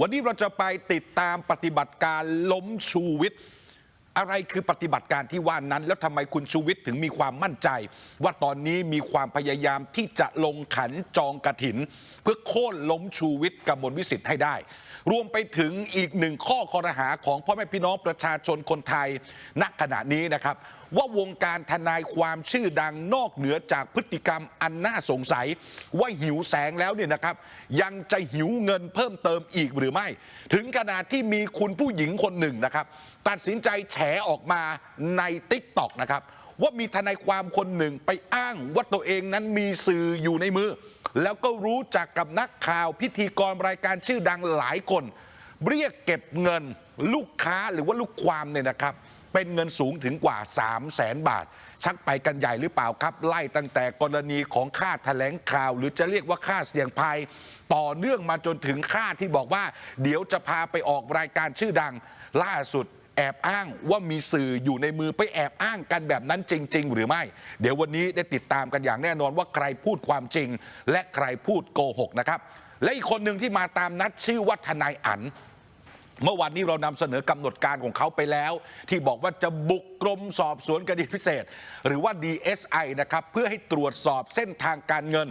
วันนี้เราจะไปติดตามปฏิบัติการล้มชูวิทย์ อะไรคือปฏิบัติการที่ว่านั้น แล้วทำไมคุณชูวิทย์ถึงมีความมั่นใจ ว่าตอนนี้มีความพยายามที่จะลงขันจองกระถิน เพื่อโค่นล้มชูวิทย์กมลวิสิทธิ์ให้ได้ รวมไปถึงอีกหนึ่งข้อคอรหาของพ่อแม่พี่น้องประชาชนคนไทยณขณะนี้นะครับ ว่าวงการทนายความชื่อดังนอกเหนือจากพฤติกรรมอันน่าสงสัย ว่าหิวแสงแล้วเนี่ยนะครับ ยังจะหิวเงินเพิ่มเติมอีกหรือไม่ ถึงขนาดที่มีคุณผู้หญิงคนหนึ่งนะครับ ตัดสินใจแฉออกมาในติ๊กต็อกนะครับว่ามีทนายความคนหนึ่งไปอ้างว่าตัวเองนั้นมีสื่ออยู่ในมือ แล้วก็รู้จักกับนักข่าวพิธีกรรายการชื่อดังหลายคน เรียกเก็บเงิน ลูกค้าหรือว่าลูกความเนี่ยนะครับ เป็นเงินสูงถึงกว่า 3 0 0แสนบาท ชักไปกันใหญ่หรือเปล่าครับ ไล่ตั้งแต่กรณีของค่าแถลงข่าว หรือจะเรียกว่าค่าเสี่ยงภัย ต่อเนื่องมาจนถึงค่าที่บอกว่า เดี๋ยวจะพาไปออกรายการชื่อดังล่าสุดแอบอ้างว่ามีสื่ออยู่ในมือไปแอบอ้างกันแบบนั้นจริง ๆ หรือไม่ เดี๋ยววันนี้ได้ติดตามกันอย่างแน่นอนว่าใครพูดความจริง และใครพูดโกหกนะครับ และอีกคนหนึ่งที่มาตามนัดชื่อว่าทนายอั๋น เมื่อวันนี้เรานำเสนอกำหนดการของเขาไปแล้ว ที่บอกว่าจะบุกกรมสอบสวนคดีพิเศษ หรือว่า DSI นะครับเพื่อให้ตรวจสอบเส้นทางการเงิน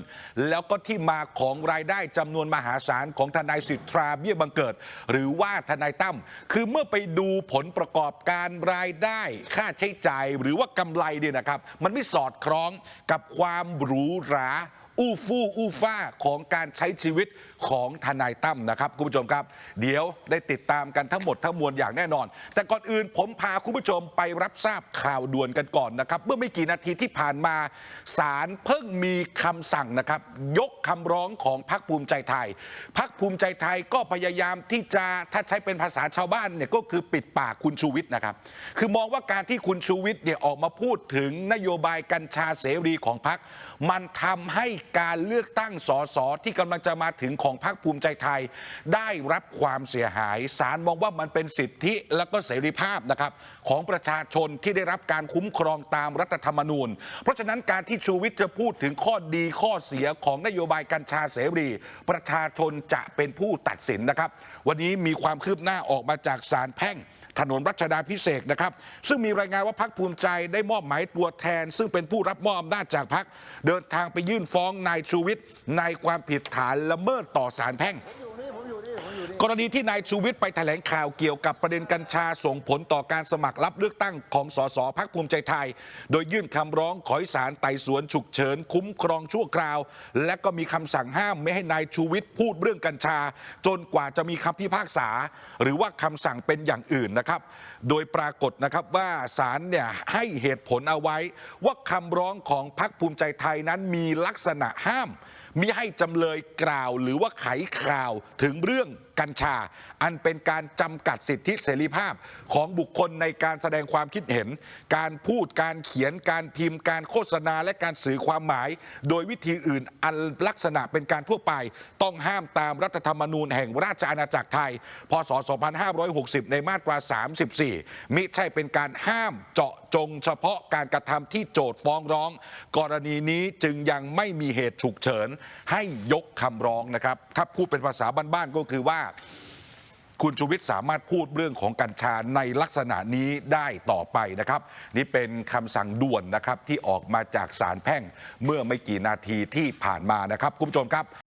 แล้วก็ที่มาของรายได้จำนวนมหาศาลของทนายสิทธาเบี้ยบังเกิด หรือว่าทนายตั้มคือเมื่อไปดูผลประกอบการรายได้ ค่าใช้จ่ายหรือว่ากำไรเนี่ยนะครับ มันไม่สอดคล้องกับความหรูหรา อู้ฟู่อู้ฟ้าของการใช้ชีวิตของทนายตั้มนะครับคุณผู้ชมครับ เดี๋ยวได้ติดตามกันทั้งหมดทั้งมวลอย่างแน่นอน แต่ก่อนอื่นผมพาคุณผู้ชมไปรับทราบข่าวด่วนกันก่อนนะครับ เมื่อไม่กี่นาทีที่ผ่านมาศาลเพิ่งมีคำสั่งนะครับ ยกคำร้องของพรรคภูมิใจไทยพรรคภูมิใจไทยก็พยายามที่จะถ้าใช้เป็นภาษาชาวบ้านเนี่ยก็คือปิดปากคุณชูวิทย์นะครับ คือมองว่าการที่คุณชูวิทย์เนี่ยออกมาพูดถึงนโยบายกัญชาเสรีของพรรคมันทำให้การเลือกตั้งสสที่กำลังจะมาถึงของพรรคภูมิใจไทย ได้รับความเสียหายศาลมองว่ามันเป็นสิทธิและก็เสรีภาพนะครับของประชาชนที่ได้รับการคุ้มครองตามรัฐธรรมนูญ เพราะฉะนั้นการที่ชูวิทย์จะพูดถึงข้อดีข้อเสียของนโยบายกัญชาเสรี ประชาชนจะเป็นผู้ตัดสินนะครับ วันนี้มีความคืบหน้าออกมาจากศาลแพ่ง ถนนรัชดาพิเศษนะครับ ซึ่งมีรายงานว่าพักภูมิใจได้มอบหมายตัวแทน ซึ่งเป็นผู้รับมอบอำนาจจากพักเดินทางไปยื่นฟ้องนายชูวิทย์ในความผิดฐานละเมิดต่อศาลแพ่ง กรณีที่นายชูวิทย์ไปแถลงข่าวเกี่ยวกับประเด็นกัญชาส่งผลต่อการสมัครรับเลือกตั้งของสสพักภูมิใจไทย โดยยื่นคำร้องขอให้ศาลไต่สวนฉุกเฉินคุ้มครองชั่วคราว และก็มีคำสั่งห้ามไม่ให้นายชูวิทย์พูดเรื่องกัญชา จนกว่าจะมีคำพิพากษา หรือว่าคำสั่งเป็นอย่างอื่นนะครับ โดยปรากฏนะครับว่าศาลเนี่ยให้เหตุผลเอาไว้ ว่าคำร้องของพักภูมิใจไทยนั้นมีลักษณะห้าม มิให้จำเลยกล่าวหรือว่าไขข่าวถึงเรื่องกัญชา อันเป็นการจำกัดสิทธิเสรีภาพของบุคคลในการแสดงความคิดเห็น การพูดการเขียนการพิมพ์ การโฆษณาและการสื่อความหมาย โดยวิธีอื่นอันลักษณะเป็นการทั่วไป ต้องห้ามตามรัฐธรรมนูญแห่งราชอาณาจักรไทย พศ 2560 ในมาตรา 34 มิใช่เป็นการห้ามเจาะจงเฉพาะการกระทำที่โจทย์ฟ้องร้อง กรณีนี้จึงยังไม่มีเหตุฉุกเฉินให้ยกคำร้องนะครับถ้าพูดเป็นภาษาบ้านๆก็คือว่า คุณชูวิทย์สามารถพูดเรื่องของกัญชาในลักษณะนี้ได้ต่อไปนะครับ นี่เป็นคำสั่งด่วนนะครับที่ออกมาจากศาลแพ่งเมื่อไม่กี่นาทีที่ผ่านมานะครับคุณผู้ชมครับ